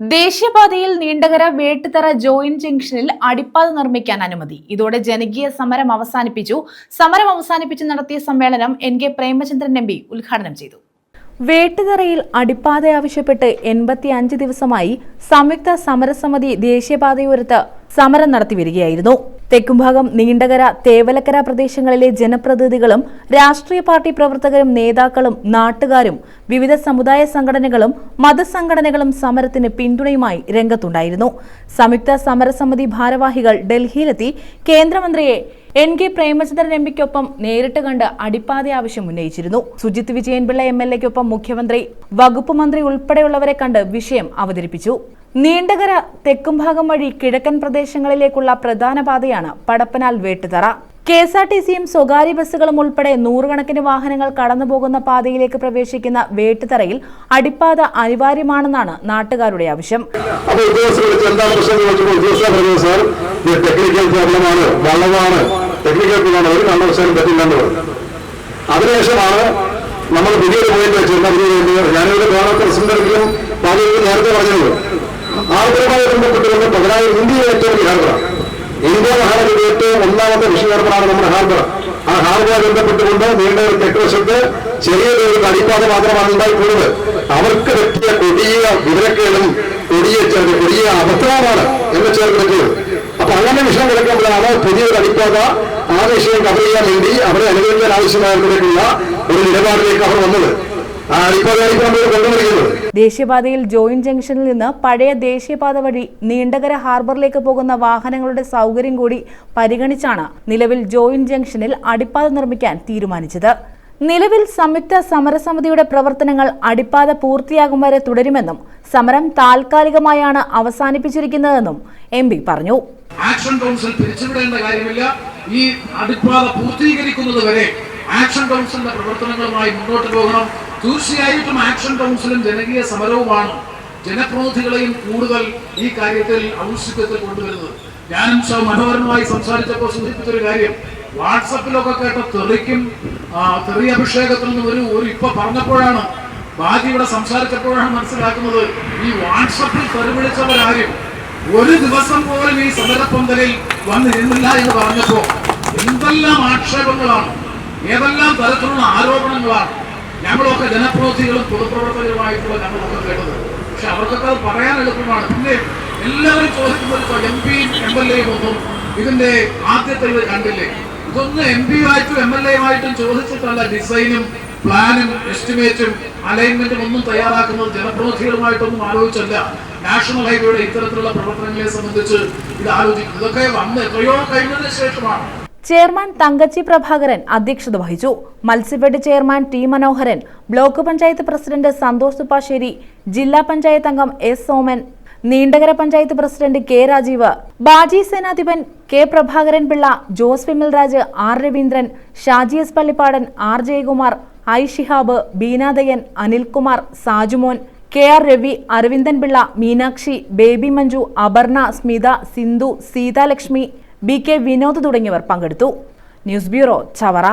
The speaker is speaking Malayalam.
ദേശീയപാതയിൽ നീണ്ടകര വേട്ടുതറ ജോയിന്റ് ജംഗ്ഷനിൽ അടിപ്പാത നിർമ്മിക്കാൻ അനുമതി. ഇതോടെ ജനകീയ സമരം അവസാനിപ്പിച്ചു. സമരം അവസാനിപ്പിച്ച് നടത്തിയ സമ്മേളനം N K Premachandran M P ഉദ്ഘാടനം ചെയ്തു. വേട്ടുതറയിൽ അടിപ്പാത ആവശ്യപ്പെട്ട് എൺപത്തി അഞ്ച് ദിവസമായി സംയുക്ത സമരസമിതി ദേശീയപാതയോരത്ത് സമരം നടത്തി വരികയായിരുന്നു. തെക്കുംഭാഗം നീണ്ടകര തേവലക്കര പ്രദേശങ്ങളിലെ ജനപ്രതിനിധികളും രാഷ്ട്രീയ പാർട്ടി പ്രവർത്തകരും നേതാക്കളും നാട്ടുകാരും വിവിധ സമുദായ സംഘടനകളും മതസംഘടനകളും സമരത്തിന് പിന്തുണയുമായി രംഗത്തുണ്ടായിരുന്നു. സംയുക്ത സമരസമിതി ഭാരവാഹികൾ ഡൽഹിയിലെത്തി. കേന്ദ്രമന്ത്രിയെ എൻ കെ പ്രേമചന്ദ്രൻ എം പിക്കൊപ്പം നേരിട്ട് കണ്ട് അടിപ്പാതെ ആവശ്യം ഉന്നയിച്ചിരുന്നു. സുജിത് വിജയൻപിള്ള എം എൽ എക്കൊപ്പം മുഖ്യമന്ത്രി വകുപ്പ് മന്ത്രി ഉൾപ്പെടെയുള്ളവരെ കണ്ട് വിഷയം അവതരിപ്പിച്ചു. നീണ്ടകര തെക്കും ഭാഗം വഴി കിഴക്കൻ പ്രദേശങ്ങളിലേക്കുള്ള പ്രധാന പാതയാണ് Padappanal Vettuthara. K S R T സിയും സ്വകാര്യ ബസ്സുകളും ഉൾപ്പെടെ നൂറുകണക്കിന് വാഹനങ്ങൾ കടന്നുപോകുന്ന പാതയിലേക്ക് പ്രവേശിക്കുന്ന വേട്ടുതറയിൽ അടിപ്പാത അനിവാര്യമാണെന്നാണ് നാട്ടുകാരുടെ ആവശ്യം. ടെക്നിക്കൽ അതിനുശേഷമാണ് നമ്മൾ പുതിയൊരു പോയിന്റ് വെച്ചിരുന്ന പുതിയ ഞാനിവിടെ ഗവർണർ പ്രസിഡന്റിലും പാർലമെന്റിൽ നേരത്തെ പറഞ്ഞത് ബന്ധപ്പെട്ടിരുന്ന ബന്ധപ്പെട്ടുകൊണ്ട് പതിനായിരം ഇന്ത്യയിലെ ഏറ്റവും വലിയ ഹാർബറാണ്. ഇന്ത്യ മഹാനഗരിയുടെ ഏറ്റവും ഒന്നാമത്തെ ഹാർബറാണ് നമ്മുടെ ഹാർബർ. ആ ഹാർബറുമായി ബന്ധപ്പെട്ടുകൊണ്ട് നീണ്ട ഒരു തെക്കുവശത്ത് ചെറിയ ഒരു അടിപ്പാത മാത്രമാണ് ഉണ്ടായിട്ടുള്ളത്. അവർക്ക് പറ്റിയ കൊടിയ വിവരക്കേടും കൊടിയ ചെറിയ കൊടിയ അബദ്ധമാണ് എന്ന് ചേർത്തിട്ടുള്ളത് അപ്പൊ അങ്ങനെ വിഷയം കിടക്കുമ്പോഴാണ് പുതിയൊരു അടിപ്പാത ആ വിഷയം കവർ ചെയ്യാൻ വേണ്ടി അവരെ അനുവദിക്കാൻ ആവശ്യമായിട്ടുള്ള ഒരു നിലപാടിലേക്ക് അവർ വന്നത്. ദേശീയപാതയിൽ ജോയിന്റ് ജംഗ്ഷനിൽ നിന്ന് പഴയ ദേശീയപാത വഴി നീണ്ടകര ഹാർബറിലേക്ക് പോകുന്ന വാഹനങ്ങളുടെ സൗകര്യം കൂടി പരിഗണിച്ചാണ് നിലവിൽ ജോയിന്റ് ജംഗ്ഷനിൽ അടിപ്പാത നിർമ്മിക്കാൻ തീരുമാനിച്ചത്. നിലവിൽ സംയുക്ത സമരസമിതിയുടെ പ്രവർത്തനങ്ങൾ അടിപ്പാത പൂർത്തിയാകും വരെ തുടരുമെന്നും സമരം താൽക്കാലികമായാണ് അവസാനിപ്പിച്ചിരിക്കുന്നതെന്നും എം പി പറഞ്ഞു. ആക്ഷൻ കൗൺസിൽ പിരിച്ചുവിടേണ്ട കാര്യമില്ല. ഈ അടിപ്പാത പൂർത്തീകരിക്കുന്നത് വരെ ആക്ഷൻ കൗൺസിലിന്റെ പ്രവർത്തനങ്ങളുമായി മുന്നോട്ട് പോകണം. തീർച്ചയായിട്ടും ആക്ഷൻ കൗൺസിലും ജനകീയ സമരവുമാണ് ജനപ്രതിനിധികളെയും കൂടുതൽ ഈ കാര്യത്തിൽ ഔത്സുക്യത്തിൽ കൊണ്ടുവരുന്നത്. ഞാനും മനോഹരമായി സംസാരിച്ചപ്പോൾ സൂചിപ്പിച്ചൊരു കാര്യം. വാട്സപ്പിലൊക്കെ കേട്ട തെറിക്കും തെറി അഭിഷേകത്തിൽ നിന്ന് ഒരു ഒരു ഇപ്പൊ പറഞ്ഞപ്പോഴാണ് ബാജി ഇവിടെ സംസാരിച്ചപ്പോഴാണ് മനസ്സിലാക്കുന്നത് ഈ വാട്സപ്പിൽ തെറിവിളിച്ചവരാരും ഒരു ദിവസം പോലും ഈ സമരപ്പന്തലിൽ വന്നിരുന്നില്ല എന്ന് പറഞ്ഞപ്പോ എന്തെല്ലാം ആക്ഷേപങ്ങളാണ്. ഏതെല്ലാം തരത്തിലുള്ള ആരോപണങ്ങളാണ് ഞങ്ങളൊക്കെ ജനപ്രതിനിധികളും പൊതുപ്രവർത്തകരുമായിട്ടുള്ള ഞങ്ങളൊക്കെ കേട്ടത്. പക്ഷെ അവർക്കൊക്കെ അത് പറയാൻ എളുപ്പമാണ്. പിന്നെ എല്ലാവരും ചോദിക്കുന്നത് എം പിയും എം എൽ എയും ഒന്നും ഇതിന്റെ ആദ്യത്തെ ഇത് കണ്ടില്ലേ? ഇതൊന്നും എം പിയുമായിട്ടും എം എൽ എയുമായിട്ടും ചോദിച്ചിട്ടല്ല ഡിസൈനും പ്ലാനും എസ്റ്റിമേറ്റും അലൈൻമെന്റും ഒന്നും തയ്യാറാക്കുന്നത്. ജനപ്രതിനിധികളുമായിട്ടൊന്നും ആലോചിച്ചല്ല. നാഷണൽ ഹൈവേയുടെ ഇത്തരത്തിലുള്ള പ്രവർത്തനങ്ങളെ സംബന്ധിച്ച് ഇത് ആലോചിക്കും ഇതൊക്കെ വന്ന് എത്രയോ കഴിഞ്ഞതിന് ശേഷമാണ് ചെയർമാൻ തങ്കച്ചി പ്രഭാകരൻ അധ്യക്ഷത വഹിച്ചു. Matsyafed chairman T Manoharan block panchayat president Santhosh Thuppassery ജില്ലാ പഞ്ചായത്ത് അംഗം S Soman Neendakara panchayat president K Rajeev Baji Senadhipan K Prabhakaran Pillai Jose Vimalraj R Raveendran Shaji S Pallippadan R Jayakumar I Shihab Beenadayan Anilkumar Sajumon K R Ravi Aravindan Pillai Meenakshi Baby Manju Aparna Smitha Sindhu Seethalakshmi B K Vinod തുടങ്ങിയവർ പങ്കെടുത്തു. News bureau Chavara.